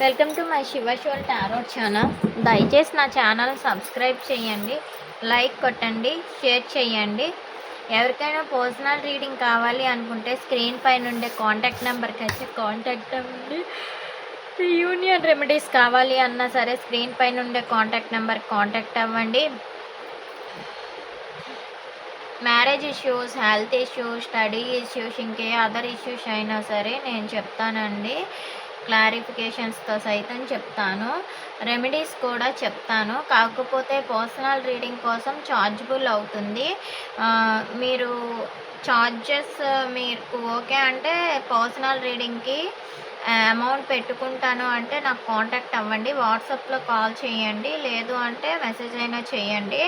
Welcome to my శివశోల్ tarot channel. దయచేసి నా ఛానల్ సబ్స్క్రైబ్ చేయండి లైక్ కొట్టండి షేర్ చేయండి. ఎవరికైనా పర్సనల్ రీడింగ్ కావాలి అనుకుంటే స్క్రీన్ పైన ఉండే కాంటాక్ట్ నెంబర్కి వచ్చి కాంటాక్ట్ అవ్వండి. యూనియన్ రెమెడీస్ కావాలి అన్నా సరే స్క్రీన్ పైన ఉండే కాంటాక్ట్ నెంబర్ కాంటాక్ట్ అవ్వండి. Marriage issues health issues study issues ఇంకే అదర్ ఇష్యూస్ అయినా సరే నేను చెప్తానండి. క్లారిఫికేషన్స్తో సైతం చెప్తాను రెమెడీస్ కూడా చెప్తాను. కాకపోతే పర్సనల్ రీడింగ్ కోసం ఛార్జబుల్ అవుతుంది. మీరు ఛార్జెస్ మీకు ఓకే అంటే పర్సనల్ రీడింగ్కి అమౌంట్ పెట్టుకుంటాను అంటే నాకు కాంటాక్ట్ అవ్వండి. వాట్సాప్లో కాల్ చేయండి. లేదు అంటే మెసేజ్ అయినా చేయండి.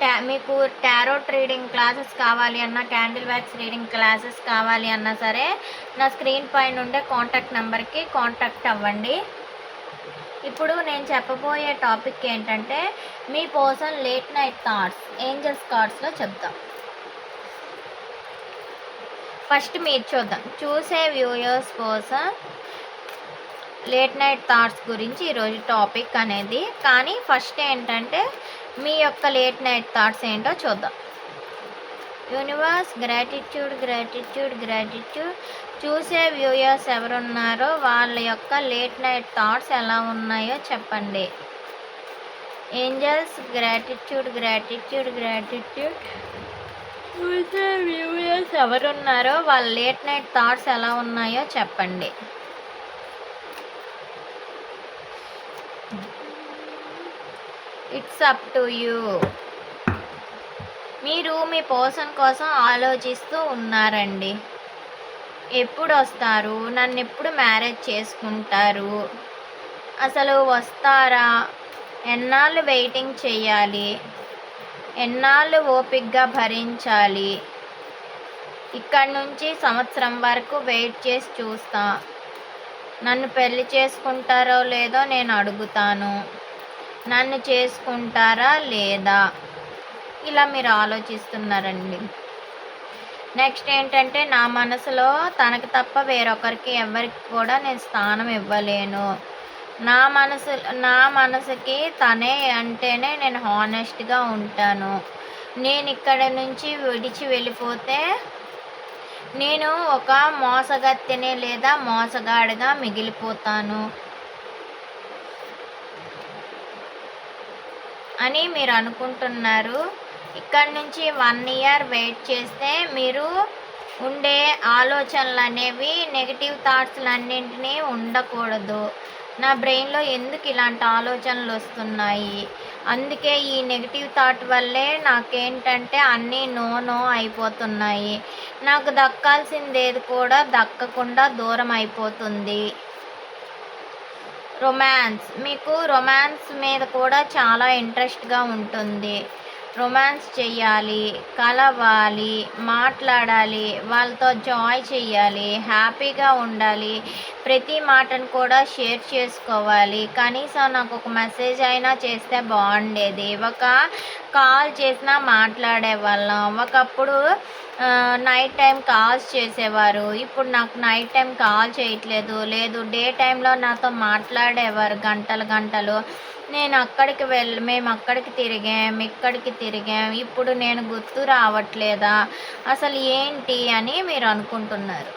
టా మీకు టారోట్ రీడింగ్ క్లాసెస్ కావాలి అన్నా క్యాండిల్ వ్యాక్స్ రీడింగ్ క్లాసెస్ కావాలి అన్నా సరే నా స్క్రీన్ పైన ఉండే కాంటాక్ట్ నెంబర్కి కాంటాక్ట్ అవ్వండి. ఇప్పుడు నేను చెప్పబోయే టాపిక్ ఏంటంటే మీ person late night thoughts angels కార్డ్స్లో చెప్తాం ఫస్ట్ మీరు చూద్దాం. చూసే వ్యూయర్స్ కోసం లేట్ నైట్ థాట్స్ గురించి ఈరోజు టాపిక్ అనేది. కానీ ఫస్ట్ ఏంటంటే మీ యొక్క లేట్ నైట్ థాట్స్ ఏంటో చూద్దాం. Universe gratitude gratitude gratitude. చూసే వ్యూయర్స్ ఎవరున్నారో వాళ్ళ యొక్క లేట్ నైట్ థాట్స్ ఎలా ఉన్నాయో చెప్పండి. Angels gratitude gratitude gratitude. చూసే వ్యూయర్స్ ఎవరున్నారో వాళ్ళ లేట్ నైట్ థాట్స్ ఎలా ఉన్నాయో చెప్పండి. ఇట్స్ అప్ టు యూ మీరు మీ పర్సన్ కోసం ఆలోచిస్తూ ఉన్నారండి. ఎప్పుడు వస్తారు నన్ను ఎప్పుడు మ్యారేజ్ చేసుకుంటారు? అసలు వస్తారా? ఎన్నాళ్ళు వెయిటింగ్ చేయాలి? ఎన్నాళ్ళు ఓపిక్గా భరించాలి? ఇక్కడ నుంచి సంవత్సరం వరకు వెయిట్ చేసి చూస్తా. నన్ను పెళ్ళి చేసుకుంటారో లేదో నేను అడుగుతాను. నన్ను చేసుకుంటారా లేదా? ఇలా మీరు ఆలోచిస్తున్నారండి. నెక్స్ట్ ఏంటంటే నా మనసులో తనకు తప్ప వేరొకరికి ఎవరికి కూడా నేను స్థానం ఇవ్వలేను. నా మనసు నా మనసుకి తనే అంటేనే నేను హానెస్ట్గా ఉంటాను. నేను ఇక్కడ నుంచి విడిచి వెళ్ళిపోతే నేను ఒక మోసగత్తెనే లేదా మోసగాడిగా మిగిలిపోతాను అని మీరు అనుకుంటున్నారు. ఇక్కడ నుంచి వన్ ఇయర్ వెయిట్ చేస్తే మీరు ఉండే ఆలోచనలు అనేవి నెగిటివ్ థాట్స్లు అన్నింటినీ ఉండకూడదు. నా బ్రెయిన్లో ఎందుకు ఇలాంటి ఆలోచనలు వస్తున్నాయి? అందుకే ఈ నెగిటివ్ థాట్ వల్లే నాకేంటంటే అన్నీ నో నో అయిపోతున్నాయి. నాకు దక్కాల్సిందేది కూడా దక్కకుండా దూరం అయిపోతుంది. రొమాన్స్ మీకు రొమాన్స్ మీద కూడా చాలా ఇంట్రెస్ట్గా ఉంటుంది. రొమాన్స్ చెయ్యాలి కలవాలి మాట్లాడాలి వాళ్ళతో జాయ్ చెయ్యాలి హ్యాపీగా ఉండాలి. ప్రతి మాటను కూడా షేర్ చేసుకోవాలి. కనీసం నాకు ఒక మెసేజ్ అయినా చేస్తే బాగుండేది. ఒక కాల్ చేసినా మాట్లాడే వాళ్ళం. ఒకప్పుడు నైట్ టైం కాల్స్ చేసేవారు. ఇప్పుడు నాకు నైట్ టైం కాల్ చేయట్లేదు. లేదు డే టైంలో నాతో మాట్లాడేవారు గంటలు గంటలు. నేను అక్కడికి వెళ్ళి మేము అక్కడికి తిరిగాం ఇక్కడికి తిరిగాం. ఇప్పుడు నేను గుర్తు రావట్లేదా? అసలు ఏంటి అని మీరు అనుకుంటున్నారు.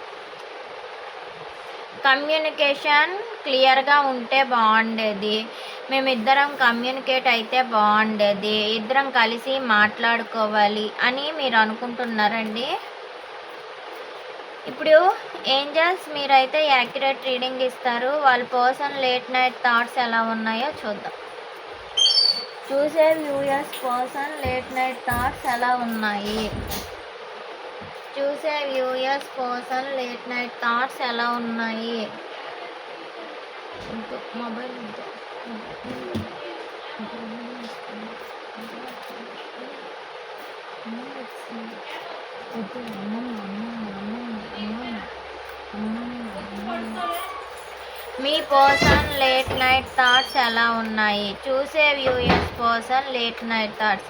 కమ్యూనికేషన్ క్లియర్గా ఉంటే బాగుండేది. మేమిద్దరం కమ్యూనికేట్ అయితే బాగుండేది. ఇద్దరం కలిసి మాట్లాడుకోవాలి అని మీరు అనుకుంటున్నారండి? ఇప్పుడు ఏంజల్స్ మీరైతే యాక్యురేట్ రీడింగ్ ఇస్తారు. వాళ్ళ పర్సన్ లేట్ నైట్ థాట్స్ ఎలా ఉన్నాయో చూద్దాం. చూసే viewers person late night thoughts ఎలా ఉన్నాయి? చూసే viewers person late night thoughts ఎలా ఉన్నాయి? మొబైల్ ఉంటే. మీ కోసం లేట్ నైట్ థాట్స్ ఎలా ఉన్నాయి? చూసే వ్యూయర్స్ కోసం లేట్ నైట్ థాట్స్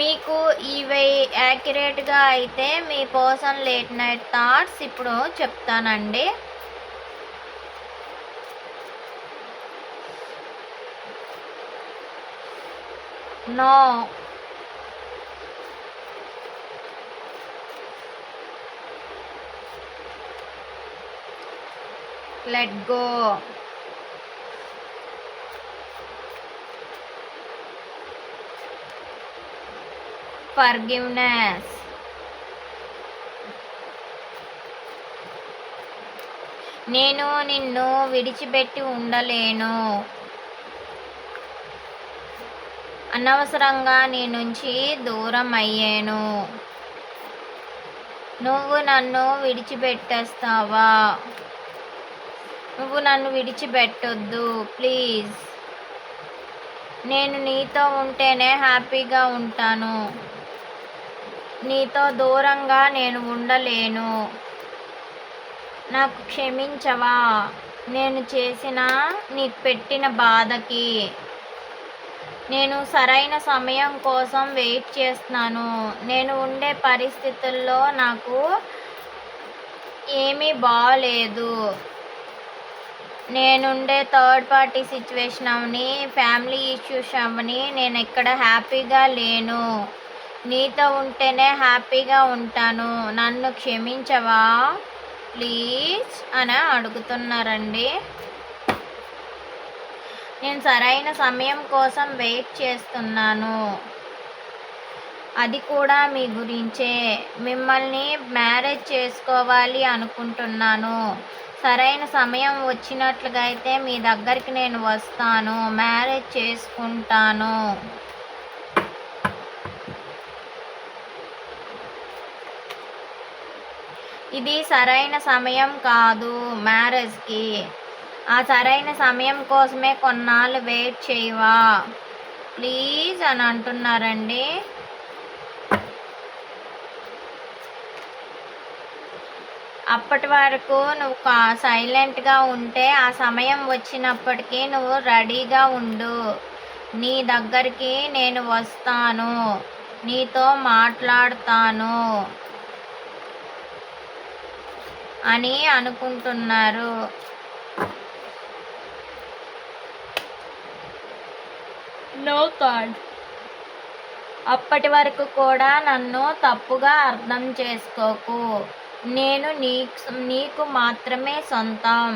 మీకు ఇవి యాక్యురేట్గా అయితే మీ కోసం లేట్ నైట్ థాట్స్ ఇప్పుడు చెప్తానండి. నో లెట్ గో ఫర్గివ్నెస్ నేను నిన్ను విడిచిపెట్టి ఉండలేను. అనవసరంగా నీ నుంచి దూరం అయ్యాను నువ్వు నన్ను విడిచిపెట్టేస్తావా? నువ్వు నన్ను విడిచిపెట్టొద్దు ప్లీజ్. నేను నీతో ఉంటేనే హ్యాపీగా ఉంటాను. నీతో దూరంగా నేను ఉండలేను. నాకు క్షమించవా? నేను చేసిన నీకు పెట్టిన బాధకి. నేను సరైన సమయం కోసం వెయిట్ చేస్తున్నాను. నేను ఉండే పరిస్థితుల్లో నాకు ఏమీ బాగాలేదు నేనుండే థర్డ్ పార్టీ సిచ్యువేషన్ అవని ఫ్యామిలీ ఇష్యూస్ అవని నేను ఎక్కడ హ్యాపీగా లేను. నీతో ఉంటేనే హ్యాపీగా ఉంటాను. నన్ను క్షమించవా? ప్లీజ్ అని అడుగుతున్నారండి. నేను సరైన సమయం కోసం వెయిట్ చేస్తున్నాను. అది కూడా మీ గురించే. మిమ్మల్ని మ్యారేజ్ చేసుకోవాలి అనుకుంటున్నాను. సరైన సమయం వచ్చినట్లుగా అయితే మీ దగ్గరికి నేను వస్తాను. మ్యారేజ్ చేసుకుంటాను. ఇది సరైన సమయం కాదు మ్యారేజ్కి. ఆ సరైన సమయం కోసమే కొన్నాళ్ళు వెయిట్ చేయవా? ప్లీజ్ అని అంటున్నారండి. అప్పటి వరకు నువ్వు కా సైలెంట్గా ఉంటే ఆ సమయం వచ్చినప్పటికీ నువ్వు రెడీగా ఉండు. నీ దగ్గరికి నేను వస్తాను. నీతో మాట్లాడతాను అని అనుకుంటున్నారు. నో కార్డ్ అప్పటి వరకు కూడా నన్ను తప్పుగా అర్థం చేసుకోకు. నేను నీకు నీకు మాత్రమే సొంతం.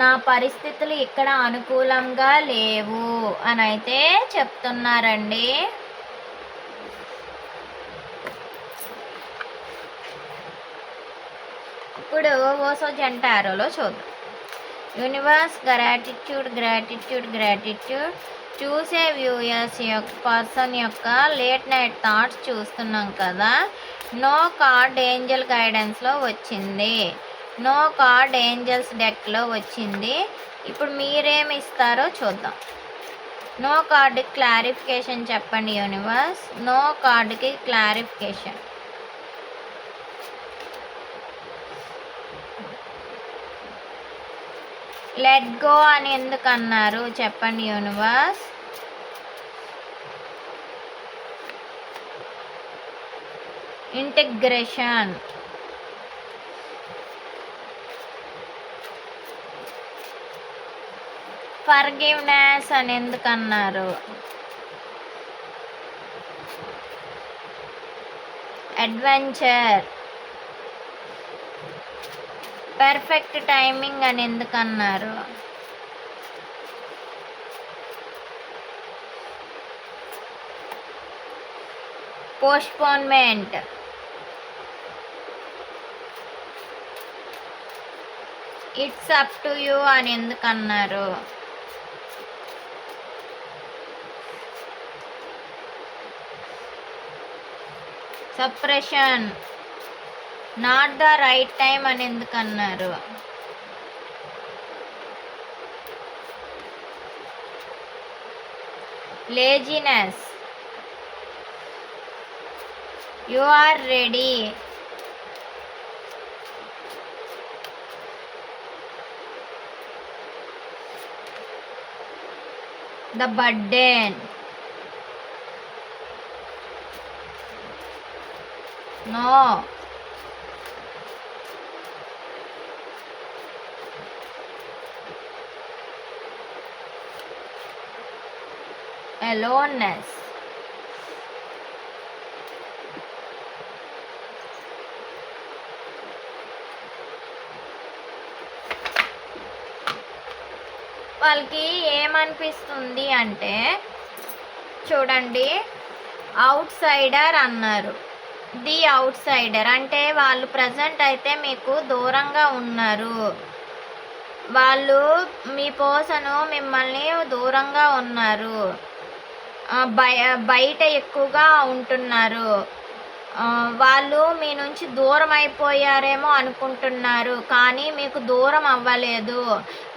నా పరిస్థితులు ఇక్కడ అనుకూలంగా లేవు అని అయితే చెప్తున్నారండి. ఇప్పుడు ఓసో జంట ఆరోలో చూద్దాం. Universe gratitude gratitude gratitude. చూసే వ్యూయర్స్ యొక్క పర్సన్ యొక్క లేట్ నైట్ థాట్స్ చూస్తున్నాం కదా. నో కార్డ్ ఏంజల్ గైడెన్స్లో వచ్చింది. నో కార్డ్ ఏంజల్స్ డెక్లో వచ్చింది. ఇప్పుడు మీరేమి ఇస్తారో చూద్దాం. నో కార్డు క్లారిఫికేషన్ చెప్పండి యూనివర్స్ నో కార్డుకి క్లారిఫికేషన్ లెట్ గో అని ఎందుకు అన్నారు? చెప్పండి యూనివర్స్ ఇంటిగ్రేషన్. ఫర్గివ్నెస్ అని ఎందుకన్నారు? అడ్వెంచర్. పర్ఫెక్ట్ టైమింగ్ అని ఎందుకన్నారు? Postponement. It's up to you అని ఎందుకు అన్నారు? Suppression not the right time అని ఎందుకు అన్నారు? Laziness you are ready the burden no aloneness వాళ్ళకి ఏమనిపిస్తుంది అంటే చూడండి అవుట్ సైడర్ అన్నారు. ది అవుట్ సైడర్ అంటే వాళ్ళు ప్రజెంట్ అయితే మీకు దూరంగా ఉన్నారు. వాళ్ళు మీ పోసను మిమ్మల్ని దూరంగా ఉన్నారు. బయ బయట ఎక్కువగా ఉంటున్నారు. వాళ్ళు మీ నుంచి దూరం అయిపోయారేమో అనుకుంటున్నారు కానీ మీకు దూరం అవ్వలేదు.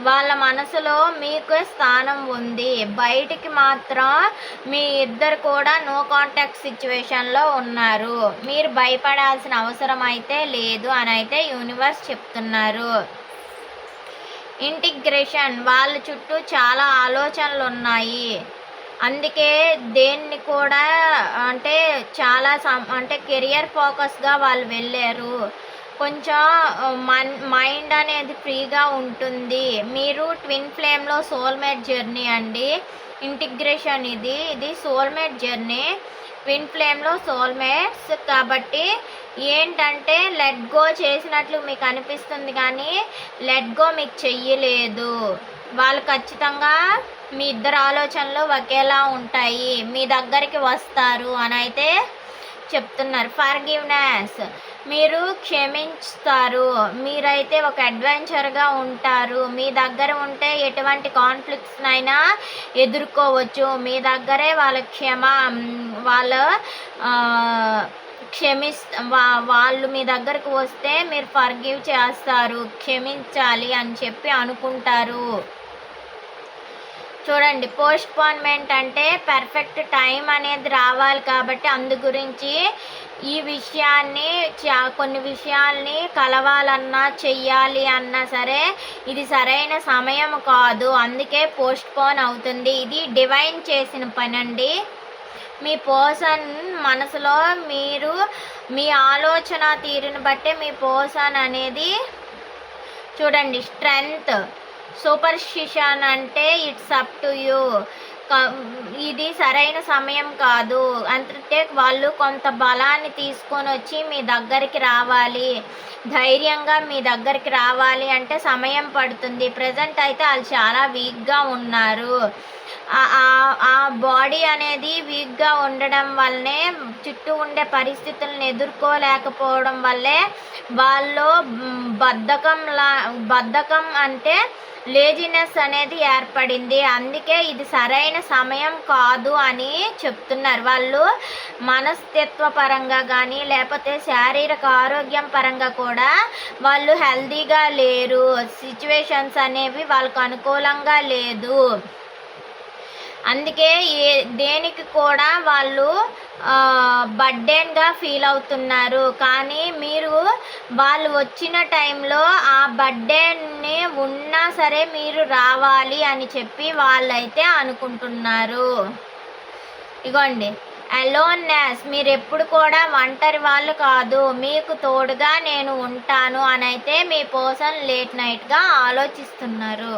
వాళ్ళ మనసులో మీకు స్థానం ఉంది. బయటికి మాత్రం మీ ఇద్దరు కూడా నో కాంటాక్ట్ సిచ్యువేషన్లో ఉన్నారు. మీరు భయపడాల్సిన అవసరం అయితే లేదు అని అయితే యూనివర్స్ చెప్తున్నారు. ఇంటిగ్రేషన్ వాళ్ళ చుట్టూ చాలా ఆలోచనలు ఉన్నాయి అందుకే దేన్ని కూడా అంటే చాలా సం అంటే కెరియర్ ఫోకస్గా వాళ్ళు వెళ్ళారు. కొంచెం మన్ మైండ్ అనేది ఫ్రీగా ఉంటుంది. మీరు ట్విన్ ఫ్లేమ్లో సోల్మేట్ జర్నీ అండి. ఇంటిగ్రేషన్ ఇది. ఇది సోల్మేట్ జర్నీ. ట్విన్ ఫ్లేమ్లో సోల్మేట్స్. కాబట్టి ఏంటంటే లెట్ గో చేసినట్లు మీకు అనిపిస్తుంది కానీ లెట్ గో మీకు చెయ్యలేదు. వాళ్ళు ఖచ్చితంగా మీ ఇద్దరు ఆలోచనలు ఒకేలా ఉంటాయి. మీ దగ్గరికి వస్తారు అని అయితే చెప్తున్నారు. ఫర్గివ్నెస్ మీరు క్షమిస్తారు మీరైతే ఒక అడ్వెంచర్గా ఉంటారు. మీ దగ్గర ఉంటే ఎటువంటి కాన్ఫ్లిక్ట్స్నైనా ఎదుర్కోవచ్చు. మీ దగ్గరే వాళ్ళ క్షమ వాళ్ళ క్షమిస్ వా- వాళ్ళు మీ దగ్గరకు వస్తే మీరు ఫర్గివ్ చేస్తారు. క్షమించాలి అని చెప్పి అనుకుంటారు. చూడండి పోస్ట్పోన్మెంట్ అంటే పర్ఫెక్ట్ టైం అనేది రావాలి కాబట్టి అందు గురించి ఈ విషయాన్ని చా- కొన్ని విషయాల్ని కలవాలన్నా చెయ్యాలి అన్నా సరే ఇది సరైన సమయం కాదు. అందుకే పోస్ట్పోన్ అవుతుంది. ఇది డివైన్ చేసిన పని అండి మీ పర్సన్ మనసులో మీరు మీ ఆలోచన తీరును బట్టే మీ పర్సన్ అనేది చూడండి స్ట్రెంగ్త్ సూపర్స్టిషన్ అంటే ఇట్స్ అప్ టు యూ. ఇది సరైన సమయం కాదు. అంతే వాళ్ళు కొంత బలాన్ని తీసుకొని వచ్చి మీ దగ్గరికి రావాలి. ధైర్యంగా మీ దగ్గరికి రావాలి అంటే సమయం పడుతుంది. ప్రజెంట్ అయితే వాళ్ళు చాలా వీక్గా ఉన్నారు. ఆ- ఆ- బాడీ అనేది వీక్గా ఉండడం వల్లనే చుట్టూ ఉండే పరిస్థితులను ఎదుర్కోలేకపోవడం వల్లే వాళ్ళు మ్, బద్ధకంలా బద్ధకం అంటే లేజినెస్ అనేది ఏర్పడింది. అందుకే ఇది సరైన సమయం కాదు అని చెప్తున్నారు. వాళ్ళు మనస్తత్వ పరంగా కానీ లేకపోతే శారీరక ఆరోగ్యం పరంగా కూడా వాళ్ళు హెల్తీగా లేరు. సిచ్యువేషన్స్ అనేవి వాళ్ళకు అనుకూలంగా లేదు. అందుకే ఏ దేనికి కూడా వాళ్ళు బర్డెన్గా ఫీల్ అవుతున్నారు. కానీ మీరు వాళ్ళు వచ్చిన టైంలో ఆ బర్డెన్ని ఉన్నా సరే మీరు రావాలి అని చెప్పి వాళ్ళైతే అనుకుంటున్నారు. ఇగోండి. అలోన్నెస్ మీరు ఎప్పుడు కూడా ఒంటరి వాళ్ళు కాదు. మీకు తోడుగా నేను ఉంటాను అని అయితే మీ పర్సన్ లేట్ నైట్గా ఆలోచిస్తున్నారు.